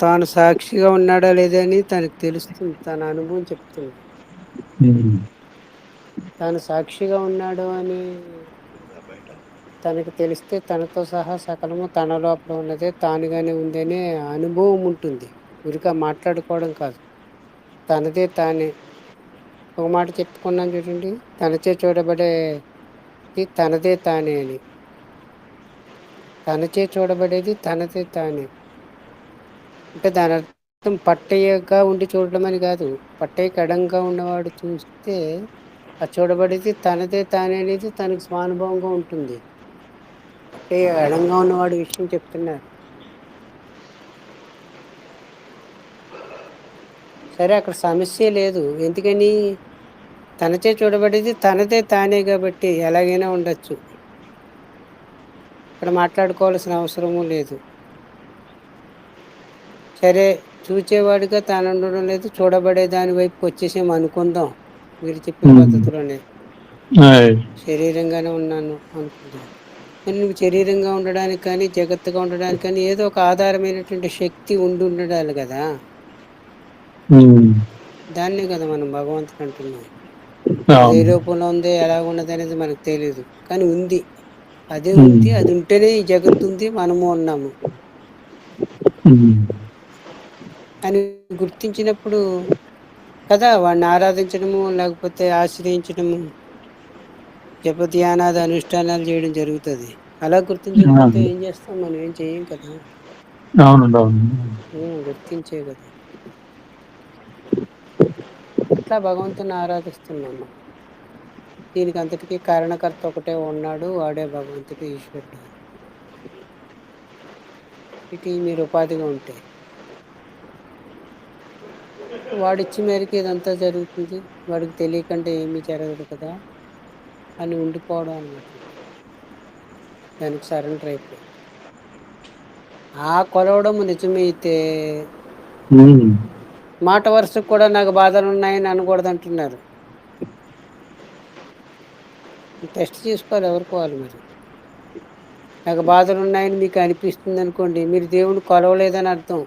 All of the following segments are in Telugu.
తాను సాక్షిగా ఉన్నాడా లేదని తనకు తెలుస్తుంది. తన అనుభవం చెప్తుంది. తాను సాక్షిగా ఉన్నాడు అని తనకి తెలిస్తే తనతో సహా సకలము తన లోపల ఉన్నదే తానుగానే ఉందనే అనుభవం ఉంటుంది. ఊరిక మాట్లాడుకోవడం కాదు. తనదే తానే. ఒక మాట చెప్పుకున్నాను చూడండి. తనచే చూడబడేది తనదే తానే అని. తనచే చూడబడేది తనదే తానే. అంటే దాని అర్థం పట్టయ్యగా ఉండి చూడడం అని కాదు. పట్టయ్యకి అడంగా ఉన్నవాడు చూస్తే ఆ చూడబడితే తనదే తానే అనేది తనకు స్వానుభవంగా ఉంటుంది. అంటే అడంగా ఉన్నవాడు విషయం చెప్తున్నారు. సరే అక్కడ సమస్య లేదు. ఎందుకని? తనచే చూడబడేది తనదే తానే కాబట్టి ఎలాగైనా ఉండొచ్చు. ఇక్కడ మాట్లాడుకోవాల్సిన అవసరము లేదు. సరే చూచేవాడిగా తాను ఉండడం లేదు చూడబడే దాని వైపుకి వచ్చేసేమ అనుకుందాం. మీరు చెప్పిన. పద్ధతిలోనే. శరీరంగానే ఉన్నాను అనుకుందాం. నువ్వు శరీరంగా ఉండడానికి కానీ జాగ్రత్తగా ఉండడానికి కానీ ఏదో ఒక ఆధారమైనటువంటి శక్తి ఉండి ఉండడాలి కదా. దాన్నే కదా మనం భగవంతుడు అంటున్నాం. ఏ. రూపంలో ఉంది ఎలా ఉన్నది అనేది మనకు తెలీదు. కానీ ఉంది. అదే. ఉంది అది ఉంటేనే ఈ జగత్తు ఉంది మనము ఉన్నాము. అని గుర్తించినప్పుడు కదా వాడిని ఆరాధించడము లేకపోతే ఆశ్రయించడము జపధ్యానాది అనుష్ఠానాలు చేయడం జరుగుతుంది. అలా గుర్తించకపోతే. ఏం చేస్తాం? మనం ఏం చెయ్యం కదా? గుర్తించే కదా? అట్లా భగవంతుని ఆరాధిస్తున్నాం మనం. దీనికి అంతటికీ కారణకర్త ఒకటే ఉన్నాడు. వాడే భగవంతుడు ఈశ్వరుడు. ఇటు మీరు ఉపాధిగా ఉంటే వాడిచ్చే మేరకి ఇదంతా జరుగుతుంది. వాడికి తెలియకుంటే ఏమీ జరగదు కదా అని ఉండిపోవడం అనమాట దానికి సరెండర్ అయిపోయి. ఆ కొలవడం నిజమైతే మాట వరుసకు కూడా నాకు బాధలు ఉన్నాయని అనకూడదు అంటున్నారు టెస్ట్ చేసుకోవాలి ఎవరికి వాళ్ళు మరి? నాకు బాధలు ఉన్నాయని మీకు అనిపిస్తుంది అనుకోండి మీరు దేవుని కొలవలేదని అర్థం.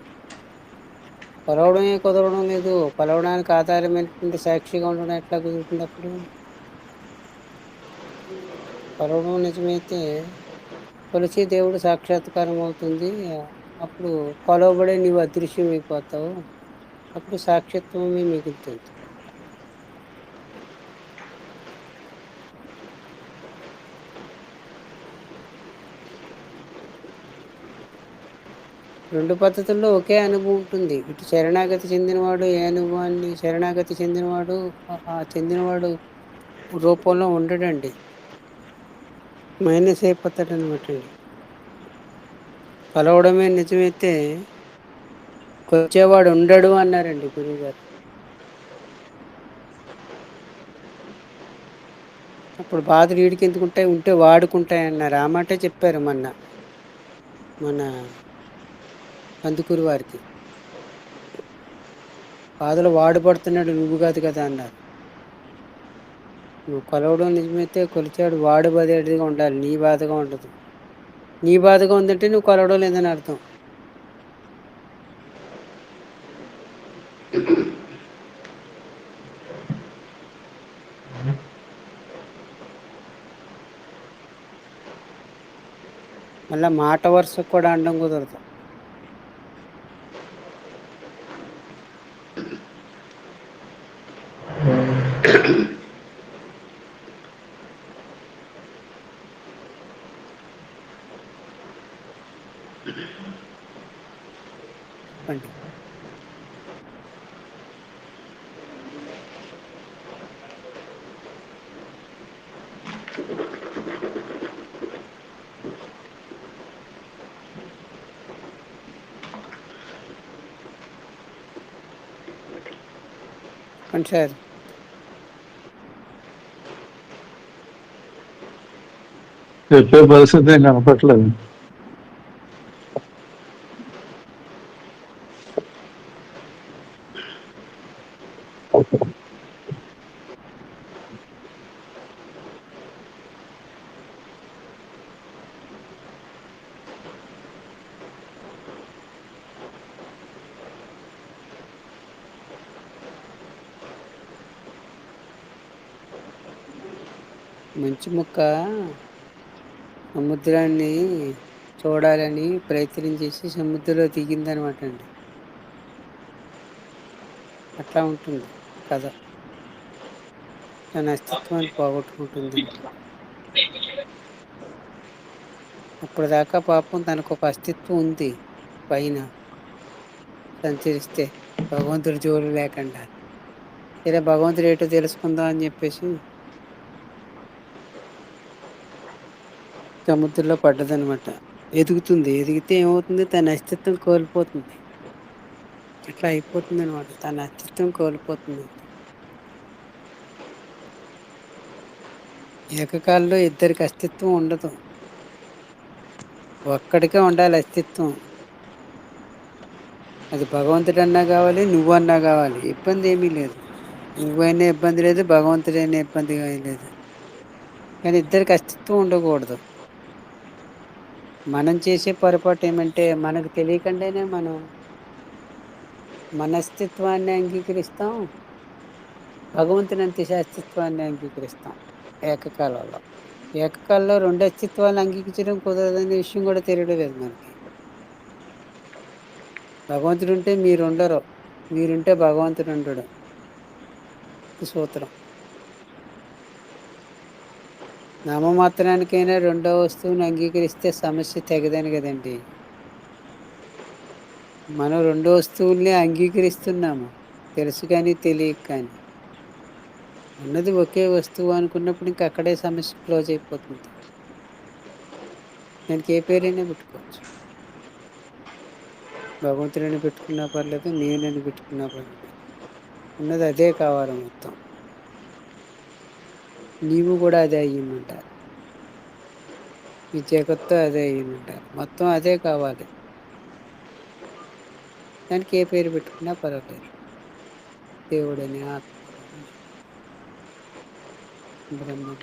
కొలవడమే కుదరడం లేదు. కొలవడానికి ఆధారమైనటువంటి సాక్షిగా ఉండడం ఎట్లా కుదురుతుంది అప్పుడు? కొలవడం నిజమైతే కొలిచి దేవుడు సాక్షాత్కారం అవుతుంది. అప్పుడు కొలవబడే నీవు అదృశ్యం అయిపోతావు అప్పుడు సాక్షిత్వమే మిగులుతుంది. రెండు పద్ధతుల్లో ఒకే అనుభవం ఉంటుంది. ఇటు శరణాగతి చెందినవాడు ఏ అనుభవాన్ని శరణాగతి చెందినవాడు ఆ చెందినవాడు రూపంలో ఉండడండి. మైనస్ అయిపోతాడు అనమాట అండి కలవడమే నిజమైతే కొచ్చేవాడు ఉండడు అన్నారండి గురువుగారు. అప్పుడు బాధలు వీడికి ఎందుకుంటాయి? ఉంటే వాడుకుంటాయి అన్నారు ఆ మాటే చెప్పారు మొన్న. మన పందుకూరు వారికి. బాధలు వాడు పడుతున్నాడు నువ్వు కాదు కదా అన్నారు. నువ్వు కొలవడం నిజమైతే కొలిచాడు వాడు బదేడిగా ఉండాలి నీ బాధగా ఉండదు. నీ బాధగా ఉందంటే నువ్వు కొలవడం లేదని అర్థం. మళ్ళా మాట వరుసకు కూడా అనడం కుదరదు. Thank you. And said. చెప్పే పరిస్థితి ఏం కనపట్లేదు మంచి ముక్క సముద్రాన్ని చూడాలని ప్రయత్నం చేసి సముద్రంలో దిగింది అనమాట అండి. అట్లా ఉంటుంది కథ. తన అస్తిత్వాన్ని పోగొట్టుకుంటుంది. అప్పుడు దాకా పాపం తనకు ఒక అస్తిత్వం ఉంది పైన. సంచరిస్తే భగవంతుడి జోలు లేకుండా. ఇలా భగవంతుడు ఏటో తెలుసుకుందాం అని చెప్పేసి సముద్రంలో పడ్డదనమాట ఎదుగుతుంది. ఎదిగితే ఏమవుతుంది? తన అస్తిత్వం కోల్పోతుంది. అట్లా అయిపోతుంది అనమాట తన అస్తిత్వం కోల్పోతుంది. ఏకకాలంలో ఇద్దరికి అస్తిత్వం ఉండదు. ఒక్కడికే ఉండాలి అస్తిత్వం. అది భగవంతుడన్నా కావాలి నువ్వన్నా కావాలి. ఇబ్బంది ఏమీ లేదు. నువ్వైనా ఇబ్బంది లేదు భగవంతుడైనా ఇబ్బంది లేదు. కానీ ఇద్దరికి అస్తిత్వం ఉండకూడదు. మనం చేసే పొరపాటు ఏమంటే మనకు తెలియకుండానే మనం మనస్తిత్వాన్ని అంగీకరిస్తాం. భగవంతుని అంత అస్తిత్వాన్ని అంగీకరిస్తాం ఏకకాలంలో. ఏకకాలంలో రెండు అస్తిత్వాలు అంగీకరించడం కుదరదనే విషయం కూడా తెలియడం లేదు మనకి. భగవంతుడు ఉంటే మీరుండరు. మీరుంటే భగవంతుడు ఉండడం సూత్రం. నామమాత్రానికైనా రెండో వస్తువుని అంగీకరిస్తే సమస్య తెగదని కదండి. మనం రెండో వస్తువుల్ని అంగీకరిస్తున్నాము. తెలుసు కానీ తెలియక కానీ. ఉన్నది ఒకే వస్తువు అనుకున్నప్పుడు ఇంక అక్కడే సమస్య క్లోజ్ అయిపోతుంది. దానికి ఏ పేరైనా పెట్టుకోవచ్చు. భగవంతుడని పెట్టుకున్నా పర్లేదు నేనని పెట్టుకున్నా పర్లేదు. ఉన్నది అదే కావాలి మొత్తం. నీవు కూడా అదే అయ్యిందంటారు ఈ జగత్తు అదే అయ్యిందంటారు మొత్తం అదే కావాలి. దానికి ఏ పేరు పెట్టుకున్నా పర్వాలేదు. దేవుడని ఆత్మ. బ్రహ్మ.